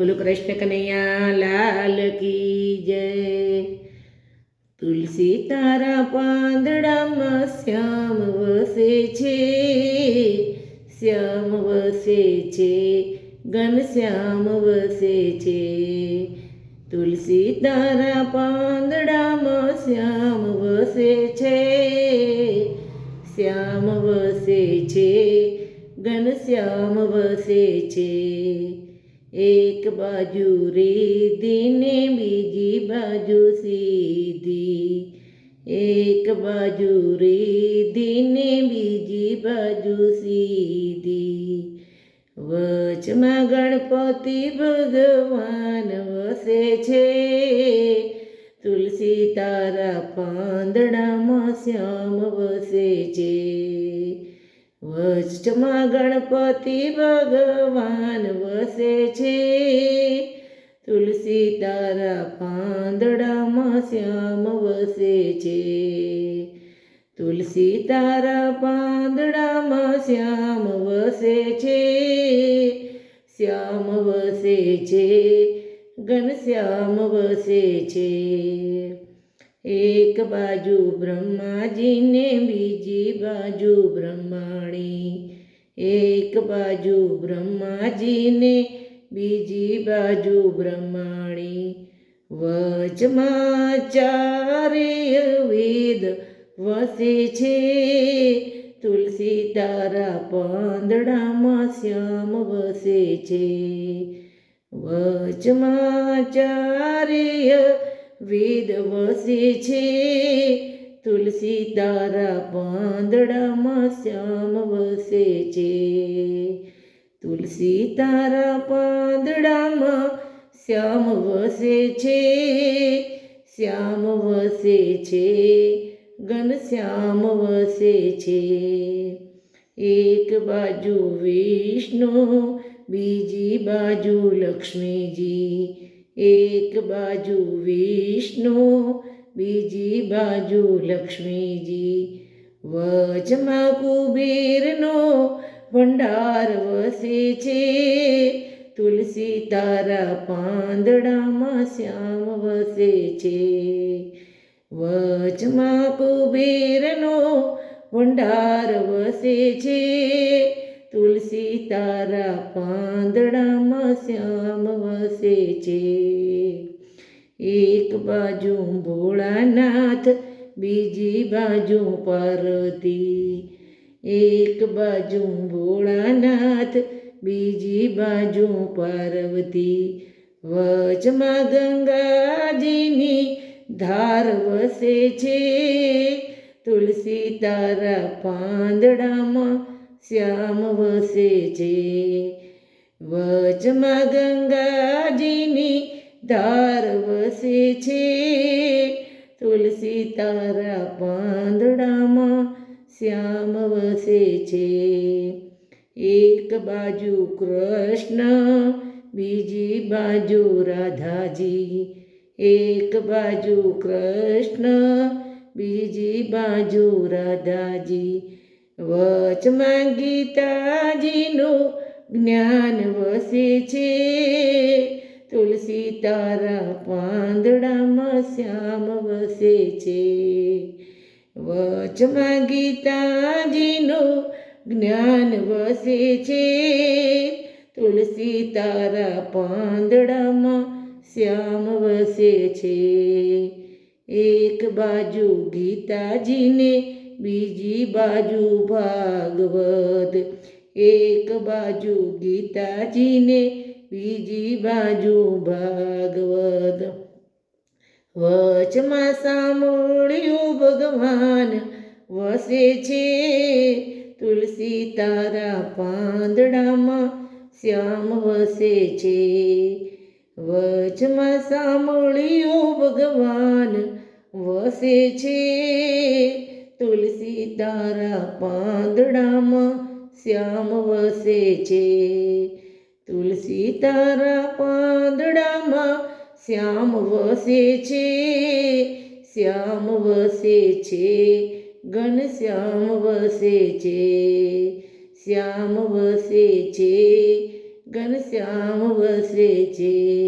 બોલો કૃષ્ણ કનૈયા, લાલ કી જય. તુલસી તારા પાંદડામાં શ્યામ વસે છે, શ્યામ વસે છે, ઘન શ્યામ વસે છે. તુલસી તારા પાંદડામાં શ્યામ વસે છે, શ્યામ વસે છે, ઘન શ્યામ વસે છે. એક બાજુ રીધી ને બીજી બાજુ સીધી. એક બાજુ રીધી ને બીજી બાજુ સીધી. વચમાં ગણપતિ ભગવાન વસે છે. તુલસી તારા પાંદડામાં શ્યામ વસે છે. વચમાં ગણપતિ ભગવાન વસે છે. તુલસી તારા પાંદડામાં શ્યામ વસે છે. તુલસી તારા પાંદડામાં શ્યામ વસે છે. શ્યામ વસે છે. ઘનશ્યામ વસે છે. એક બાજુ બ્રહ્માજીને બીજી બાજુ બ્રહ્માણી એક બાજુ બ્રહ્માજીને, બીજી બાજુ બ્રહ્માણી. વચમાં ચારેય વેદ વસે છે. તુલસી તારા પાંદડામાં શ્યામ વસે છે. વચમાં ચારેય વેદ વસે છે. તુલસી તારા પાંદડામાં શ્યામ વસે છે. તુલસી તારા પાંદડામાં શ્યામ વસે છે. શ્યામ વસે છે. ઘન શ્યામ વસે છે. એક બાજુ વિષ્ણુ, બીજી બાજુ લક્ષ્મીજી. એક બાજુ વિષ્ણુ બીજી બાજુ લક્ષ્મીજી વચમાં કુબેરનો ભંડાર વસે છે. તુલસી તારા પાંદડામાં શ્યામ વસે છે. વચમાં કુબેરનો ભંડાર વસે છે. તુલસી તારા પાંદડામાં શ્યામ વસે છે. એક બાજુ ભોળાનાથ, બીજી બાજુ પાર્વતી એક બાજુ ભોળાનાથ, બીજી બાજુ પાર્વતી વચમાં ગંગાજીની ધાર વસે છે. તુલસી તારા પાંદડામાં શ્યામ વસે છે. વચમાં ગંગાજીની ધાર વસે છે. તુલસી તારા પાંદડામાં શ્યામ વસે છે. એક બાજુ કૃષ્ણ, બીજી બાજુ રાધાજી. એક બાજુ કૃષ્ણ, બીજી બાજુ રાધાજી. વચમાં ગીતાજીનું જ્ઞાન વસે છે. તુલસી તારા પાંદડામાં શ્યામ વસે છે. વચમાં ગીતાજીનું જ્ઞાન વસે છે. તુલસી તારા પાંદડામાં શ્યામ વસે છે. એક બાજુ ગીતાજીને બીજી બાજુ ભાગવત એક બાજુ ગીતાજીને, બીજી બાજુ ભાગવત. વચમાં સાંભળ્યું ભગવાન, વસે છે તુલસી તારા પાંદડામાં, શ્યામ વસે છે. વચમાં સાંભળ્યું ભગવાન, વસે છે તુલસી તારા પાંદડામાં શ્યામ વસે છે. તુલસી તારા પાંદડામાં શ્યામ વસે છે. શ્યામ વસે છે. ઘન શ્યામ વસે છે. શ્યામ વસે છે. ઘન શ્યામ વસે છે.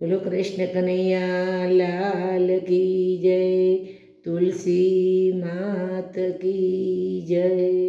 બોલો કૃષ્ણ કનૈયા, લાલ કી જય. તુલસી માત કી જય.